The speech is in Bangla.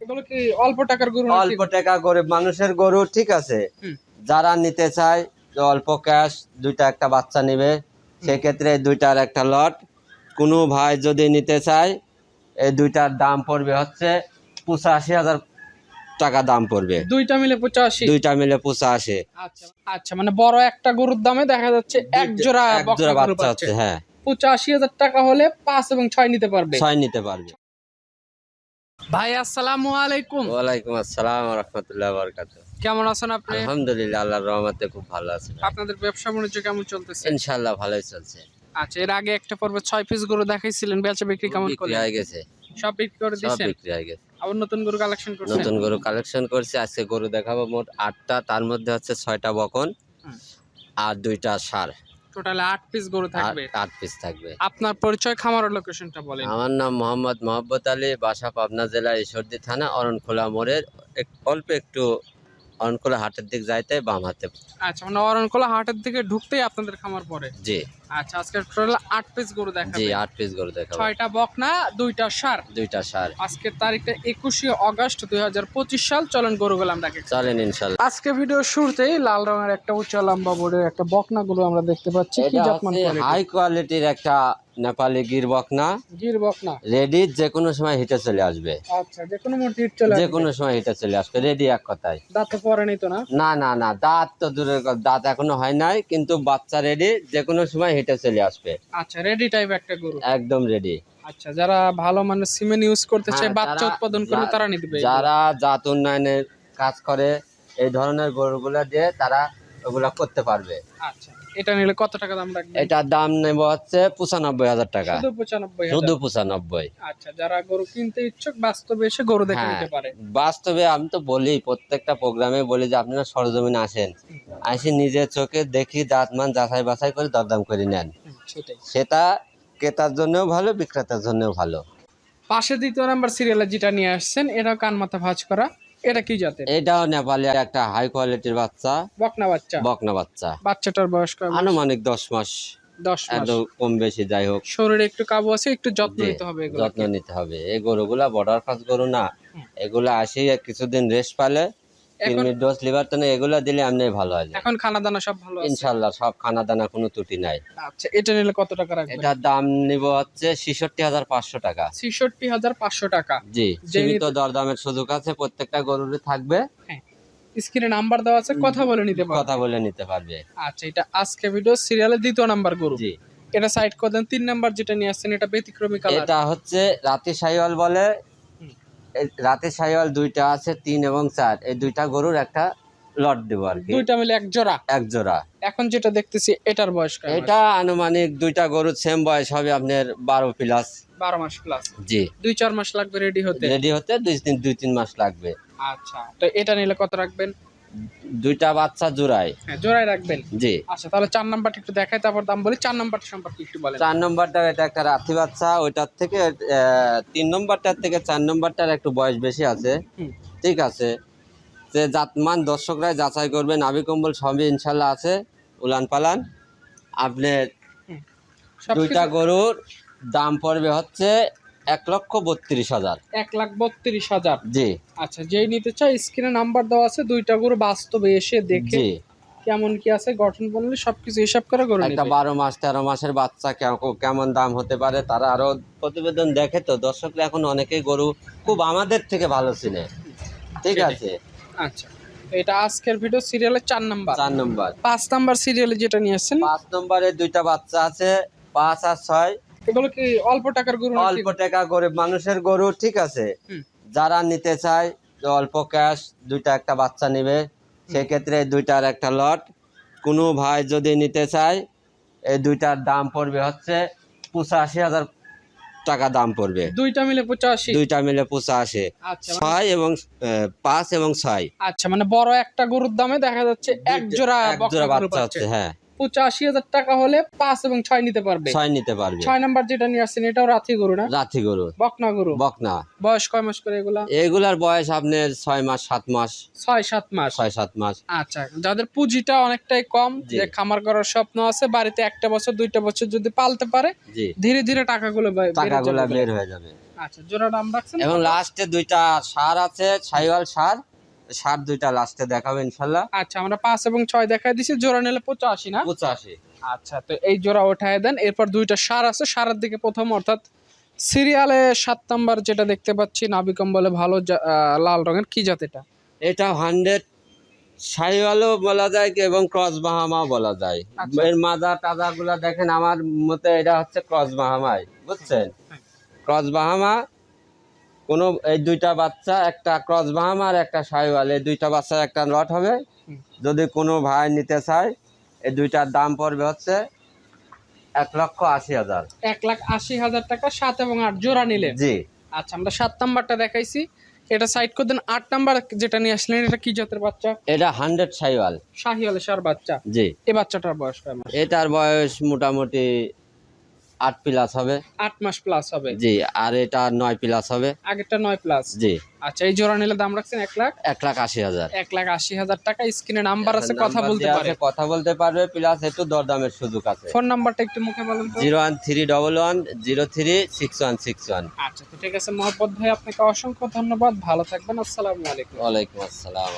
এগুলো কি অল্প টাকার গরু অল্প টাকা গরিব মানুষের গরু ঠিক আছে। যারা নিতে চায় অল্প ক্যাশ দুইটা একটা বাচ্চা নেবে। সেক্ষেত্রে দুইটার একটা লট কোনো ভাই যদি নিতে চায় এই দুইটার দাম পড়বে হচ্ছে পঁচাশি হাজার টাকা দাম পড়বে। দুইটা মিলে পঁচাশি? দুইটা মিলে পঁচাশি। আচ্ছা আচ্ছা মানে বড় একটা গরুর দামে দেখা যাচ্ছে এক জোড়া এক জোড়া বাচ্চা হচ্ছে হ্যাঁ। পঁচাশি হাজার টাকা হলে পাঁচ এবং ছয় নিতে পারবে। ছয় নিতে পারবে। ভাই আসসালামু আলাইকুম। ওয়ালাইকুম আসসালাম রহমতুল্লাহ বরকাত কেমন আছেন আপনি? আলহামদুলিল্লাহ আল্লাহর রহমতে খুব ভালো আছে আপনাদের ব্যবসা বাণিজ্য কেমন চলতেছে? ইনশাল্লাহ ভালোই চলছে। আচ্ছা এর আগে একটা পর্বে ছয় পিস গরু দেখাইছিলেন বেচা বিক্রি কেমন করলেন? হয়ে গেছে। সব বিক্রি করে সব বিক্রি হয়ে গেছে। আবার নতুন গরু কালেকশন করছেন? নতুন গরু কালেকশন করছি আজকে গরু দেখাবো মোট আটটা তার মধ্যে হচ্ছে ছয়টা বকন আর দুইটা সার টোটাল আট পিস গরু থাকবে। আট পিস থাকবে। আপনার পরিচয় খামার লোকেশনটা বলেন। আমার নাম মোহাম্মদ মোহাম্মত আলী বাসা পাবনা জেলা ঈশ্বরদী থানা অরণখোলা মোড়ের অল্প একটু অরণখোলা হাটের দিক যাইতে বাম হাতে। আচ্ছা মানে অরণকোলা হাটের দিকে ঢুকতেই আপনাদের খামার পড়ে? জি। আচ্ছা আজকে টোটাল আট পিস গরু জি আট পিস গরু দেখাবো। ছয়টা বকনা দুইটা সার। দুইটা সার। আজকের তারিখটা একুশে অগস্ট দুই হাজার পঁচিশ সাল। চলেন গরু গোলাম ডাকে। চলেন ইনশাল্লাহ। আজকে ভিডিও শুরুতেই লাল রঙের একটা উচ্চ লম্বা বোর্ডের একটা বকনা গরু আমরা দেখতে পাচ্ছি। কি হাই কোয়ালিটির একটা নেপালি গির বকনা। গির বকনা। রেডি যে কোনো সময় হিটে চলে আসবে। আচ্ছা যে কোনো মুহূর্তে হিট চলে যে কোনো সময় হিটে চলে আসবে। রেডি এক কথায়। দাঁত তো পরে নিত না? না না না দাঁত তো দূরের কথা, দাঁত এখনও হয় নাই কিন্তু বাচ্চা রেডি যে কোনো সময় হেঁটে চলে আসবে। আচ্ছা রেডি টাইপ একটা গরু। একদম রেডি। আচ্ছা যারা ভালো মানে সিমেন্ট ইউজ করতে চায় হ্যাঁ, বাচ্চা উৎপাদন করবে তারা নিতে যারা জাত উন্নয়নের কাজ করে এই ধরনের গরুগুলো দিয়ে তারা ওগুলা করতে পারবে। আচ্ছা। এটা নিলে কত টাকা দাম এটার দাম নেব হচ্ছে পঁচানব্বই হাজার টাকা। শুধু পঁচানব্বই শুধু পঁচানব্বই। আচ্ছা যারা গরু কিনতে ইচ্ছুক বাস্তবে এসে গরু দেখে হ্যাঁ। নিতে পারে। বাস্তবে আমি তো বলি প্রত্যেকটা প্রোগ্রামে বলি যে আপনারা সরজমিনে আসেন। আসি নিজের চোখে দেখি দাঁত মান যাচাই বাছাই করে দরদাম করে নেন। সেটা ক্রেতার জন্যও ভালো বিক্রেতার জন্যও ভালো। পাশে দ্বিতীয় নাম্বার সিরিয়ালে যেটা নিয়ে আসছেন এটাও কান মাথা ভাঁজ করা। এটা কি জাতের? এটাও নেপালি একটা হাই কোয়ালিটির বাচ্চা। বকনা বাচ্চা। বকনা বাচ্চা। বাচ্চাটার বয়স কত আনুমানিক দশ মাস। দশ মাস। একদম কম বেশি যাই হোক। শরীরে একটু কাবু আছে একটু যত্ন নিতে হবে এগুলো যত্ন নিতে হবে। এই গরুগুলা বর্ডার ক্রস গরু না। এগুলা আসি কিছুদিন রেস্ট পালে কিডনির ডোজ লিভার টনে এগুলা দিলে এমনি ভালো হয় এখন খানা দানা সব ভালো আছে। সব খানা দানা কোনো ত্রুটি নাই। আচ্ছা এটা নিলে কত টাকা রাখবেন? এটার দাম নিব হচ্ছে ছেষট্টি হাজার পাঁচশো টাকা। ছেষট্টি হাজার পাঁচশো টাকা। জি সীমিত দরদামের সুযোগ আছে প্রত্যেকটা গরুরই থাকবে। স্ক্রিনে নাম্বার দেওয়া আছে কথা বলে নিতে পারবেন কথা বলে নিতে পারবে। আচ্ছা এটা আজকে ভিডিও সিরিয়ালের দ্বিতীয় নাম্বার গরু। জি। এটা সাইড করে দেন তিন নাম্বার যেটা নিয়ে আসছেন এটা ব্যতিক্রমী কালার এটা হচ্ছে রাতে সাইওয়াল বলে রাতে সাইওয়াল দুইটা আছে তিন এবং চার। এই দুইটা গরুর একটা লট দেবো আর কি। দুইটা মিলে এক জোড়া? এক জোড়া। এখন যেটা দেখতেছি এটার বয়স এটা আনুমানিক দুইটা গরুর সেম বয়স হবে আপনার বারো প্লাস বারো মাস প্লাস জি। দুই চার মাস লাগবে রেডি হতে? রেডি হতে দুই তিন দুই তিন মাস লাগবে। আচ্ছা তো এটা নিলে কত রাখবেন? দুইটা বাচ্চা জোড়ায়। হ্যাঁ জোড়ায় রাখবেন? জি। আচ্ছা তাহলে চার নাম্বারটা একটু দেখাই তারপর দাম বলি। চার নাম্বারটা সম্পর্কে একটু বলেন। চার নম্বরটা এটা একটা রাথি বাচ্চা ওইটার থেকে তিন নম্বরটার থেকে চার নম্বরটার একটু বয়স বেশি আছে। ঠিক আছে। যে জাতমান দর্শকরা যাচাই করবে আবি কম্বল সবই ইনশাল্লাহ আছে উলান পালান। আপনার দুইটা গরুর দাম পড়বে হচ্ছে এক লক্ষ বত্রিশ হাজার। এক লাখ বত্রিশ হাজার। জি। আচ্ছা যেই নিতে চাই স্ক্রিনে নাম্বার দেওয়া আছে দুইটা গরু বাস্তবে এসে দেখে কেমন কি আছে গঠন বললে সবকিছু হিসাব করে গরু একটা বারো মাস তেরো মাসের বাচ্চা কেমন- কেমন দাম হতে পারে তারা আরও প্রতিবেদন দেখে তো দর্শকরা এখন অনেকেই গরু খুব আমাদের থেকে ভালো চিনে। ঠিক আছে? আচ্ছা এটা আজকের ভিডিও সিরিয়ালের চার নাম্বার চার নম্বর পাঁচ নাম্বার সিরিয়ালে যেটা নিয়ে আসছেন। পাঁচ নম্বরে দুইটা বাচ্চা আছে পাঁচ আর ছয়। এগুলো কি অল্প টাকার গরু অল্প টাকা গরিব মানুষের গরু ঠিক আছে। যারা নিতে চায় অল্প ক্যাশ দুইটা একটা বাচ্চা নেবে। সেক্ষেত্রে দুইটার একটা লট কোনো ভাই যদি নিতে চায় এই দুইটার দাম পড়বে হচ্ছে পঁচাশি হাজার টাকা দাম পড়বে। দুইটা মিলে পঁচাশি? দুইটা মিলে পঁচাশি। আচ্ছা মানে- ছয় এবং পাঁচ এবং ছয়। আচ্ছা মানে বড় একটা গরুর দামে দেখা যাচ্ছে এক জোড়া এক জোড়া বাচ্চা হচ্ছে হ্যাঁ। পঁচাশি হাজার টাকা হলে পাঁচ এবং ছয় নিতে পারবে। ছয় নিতে পারবে। ছয় নাম্বার যেটা নিয়ে আসছেন এটাও রাথি গরু না? রাথি গরু। বকনা গরু? বকনা। বয়স কয় মাস করে এগুলা? এগুলার বয়স আপনার ছয় মাস সাত মাস। ছয় সাত মাস? ছয় সাত মাস। আচ্ছা যাদের পুঁজিটা অনেকটাই কম যে খামার করার স্বপ্ন আছে বাড়িতে একটা বছর দুইটা বছর যদি পালতে পারে ধীরে ধীরে টাকাগুলো টাকাগুলা বের হয়ে যাবে। আচ্ছা জোড়া দাম রাখছেন? এবং লাস্টে দুইটা সার আছে সাইওয়াল সার। সার দুইটা লাস্টে দেখাবো ইনশাল্লাহ। আচ্ছা আমরা পাঁচ এবং ছয় দেখাই দিছি জোড়া নিলে পঁচাশি না? পঁচাশি। আচ্ছা তো এই জোড়া ওঠায় দেন এরপর দুইটা সার আছে সারের দিকে প্রথম অর্থাৎ সিরিয়ালে সাত নাম্বার যেটা দেখতে পাচ্ছি নাবিকম বলে ভালো লাল রঙের কি জাত এটা? এটা হান্ড্রেড সাইওয়ালও বলা যায় কি এবং ক্রস বাহামাও বলা যায়। আচ্ছা। এর মাজা টাজা গুলা দেখেন আমার মতে এটা হচ্ছে ক্রস বাহামাই বুঝছেন? হ্যাঁ। ক্রস বাহামা কোনো এই দুইটা বাচ্চা একটা ক্রস বাহামা আর একটা সাইওয়াল। এই দুইটা বাচ্চার একটা লট হবে। যদি কোনো ভাই নিতে চায় এই দুইটার দাম পড়বে হচ্ছে এক লক্ষ আশি হাজার। এক লাখ আশি হাজার টাকা সাত এবং আট জোড়া নিলে? জি। আচ্ছা আমরা সাত নাম্বারটা দেখাইছি। এটা সাইড করে দেন আট নাম্বার যেটা নিয়ে আসলেন এটা কি জাতের বাচ্চা? এটা হান্ড্রেড সাইওয়াল। শাহিওয়ালে সার বাচ্চা। জি। এই বাচ্চাটার বয়স কয় মাস এটার বয়স মোটামুটি আট প্লাস হবে। আট মাস প্লাস হবে। জি আর এটা নয় প্লাস হবে। আগেরটা নয় প্লাস জি। আচ্ছা এই জোড়া নিলে দাম রাখছেন এক লাখ? এক লাখ আশি হাজার। এক লাখ আশি হাজার টাকা স্ক্রিনে নাম্বার আছে কথা বলতে দেয়া পারে। আছে, কথা বলতে পারবে প্লাস একটু দরদামের সুযোগ আছে। ফোন নাম্বারটা একটু মুখে বলেন zero one three double one zero three six one six one. আচ্ছা তো ঠিক আছে মহব্বত ভাই আপনাকে অসংখ্য ধন্যবাদ। ভালো থাকবেন আসসালামু আলাইকুম। ওয়ালাইকুম আসসালাম